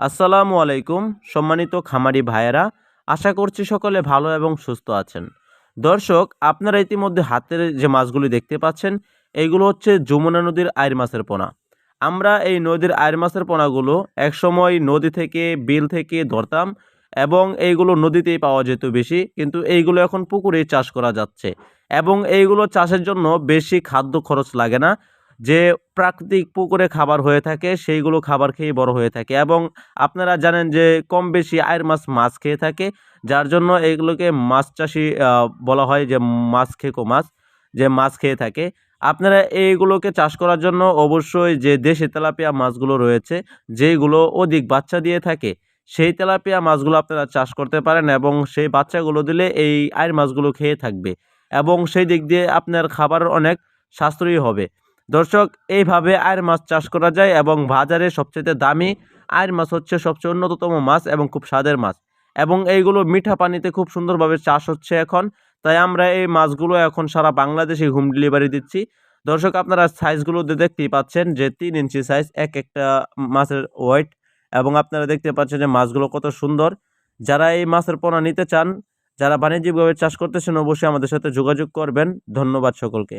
আসসালামু আলাইকুম, সম্মানিত খামারি ভাইয়েরা। আশা করছি সকলে ভালো এবং সুস্থ আছেন। দর্শক, আপনারা ইতিমধ্যে হাতের যে মাছগুলি দেখতে পাচ্ছেন এইগুলো হচ্ছে যমুনা নদীর আইর মাছের পোনা। আমরা এই নদীর আইর মাছের পোনাগুলো একসময় নদী থেকে, বিল থেকে ধরতাম এবং এইগুলো নদীতেই পাওয়া যেত বেশি, কিন্তু এইগুলো এখন পুকুরেই চাষ করা যাচ্ছে এবং এইগুলো চাষের জন্য বেশি খাদ্য খরচ লাগে না। যে প্রাকৃতিক পুকুরে খাবার হয়ে থাকে, সেইগুলো খাবার খেয়ে বড় হয়ে থাকে এবং আপনারা জানেন যে কম বেশি আয়ের মাছ মাছ খেয়ে থাকে। যার জন্য এগুলোকে মাছ চাষি বলা হয় যে মাছ খেকো মাছ, যে মাছ খেয়ে থাকে। আপনারা এইগুলোকে চাষ করার জন্য অবশ্যই যে দেশি তেলাপিয়া মাছগুলো রয়েছে, যেইগুলো অধিক বাচ্চা দিয়ে থাকে, সেই তেলাপিয়া মাছগুলো আপনারা চাষ করতে পারেন এবং সেই বাচ্চাগুলো দিলে এই আয়ের মাছগুলো খেয়ে থাকবে এবং সেই দিক দিয়ে আপনার খাবার অনেক সাশ্রয়ী হবে। দর্শক, এইভাবে আয়ের মাছ চাষ করা যায় এবং বাজারে সবচেয়ে দামি আয়ের মাছ হচ্ছে সবচেয়ে উন্নততম মাছ এবং খুব স্বাদের মাছ। এবং এইগুলো মিঠা পানিতে খুব সুন্দরভাবে চাষ হচ্ছে এখন। তাই আমরা এই মাছগুলো এখন সারা বাংলাদেশে হোম ডেলিভারি দিচ্ছি। দর্শক, আপনারা সাইজগুলো দেখতেই পাচ্ছেন যে তিন ইঞ্চি সাইজ, এক একটা মাছের ওয়েট। এবং আপনারা দেখতে পাচ্ছেন যে মাছগুলো কত সুন্দর। যারা এই মাছের পোনা নিতে চান, যারা বাণিজ্যিকভাবে চাষ করতেছেন, অবশ্যই আমাদের সাথে যোগাযোগ করবেন। ধন্যবাদ সকলকে।